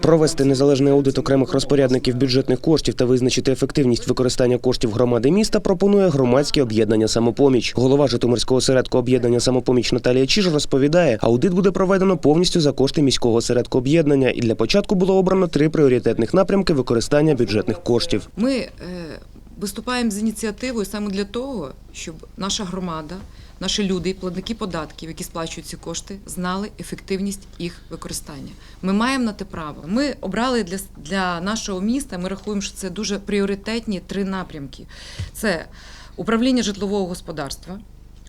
Провести незалежний аудит окремих розпорядників бюджетних коштів та визначити ефективність використання коштів громади міста пропонує громадське об'єднання самопоміч. Голова Житомирського осередку об'єднання самопоміч Наталія Чіж розповідає, аудит буде проведено повністю за кошти міського осередку об'єднання, і для початку було обрано три пріоритетних напрямки використання бюджетних коштів. Ми е, виступаємо з ініціативою саме для того, щоб наша громада, наші люди і платники податків, які сплачують ці кошти, знали ефективність їх використання. Ми маємо на те право. Ми обрали для, для нашого міста. Ми рахуємо, що це дуже пріоритетні три напрямки: це управління житлового господарства,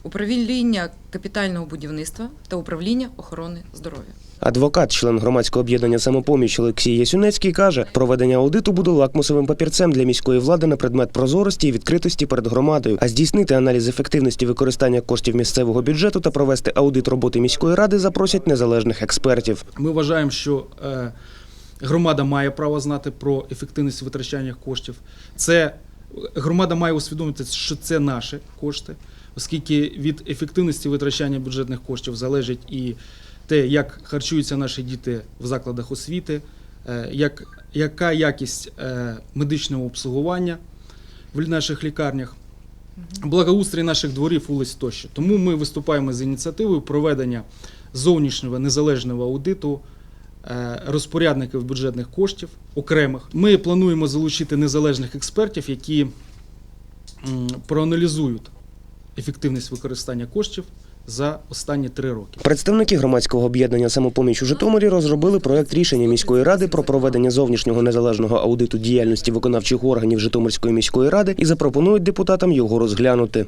управління капітального будівництва та управління охорони здоров'я. Адвокат, член громадського об'єднання самопоміч Олексій Ясюнецький каже, проведення аудиту буде лакмусовим папірцем для міської влади на предмет прозорості і відкритості перед громадою, а здійснити аналіз ефективності використання коштів місцевого бюджету та провести аудит роботи міської ради запросять незалежних експертів. Ми вважаємо, що е, громада має право знати про ефективність витрачання коштів. Це громада має усвідомити, що це наші кошти, оскільки від ефективності витрачання бюджетних коштів залежить і те, як харчуються наші діти в закладах освіти, е, як, яка якість е, медичного обслуговування в наших лікарнях. Благоустрій наших дворів, вулиць тощо. Тому ми виступаємо з ініціативою проведення зовнішнього незалежного аудиту е, розпорядників бюджетних коштів окремих. Ми плануємо залучити незалежних експертів, які проаналізують ефективність використання коштів за останні три роки. Представники громадського об'єднання самопоміч у Житомирі розробили проект рішення міської ради про проведення зовнішнього незалежного аудиту діяльності виконавчих органів Житомирської міської ради і запропонують депутатам його розглянути.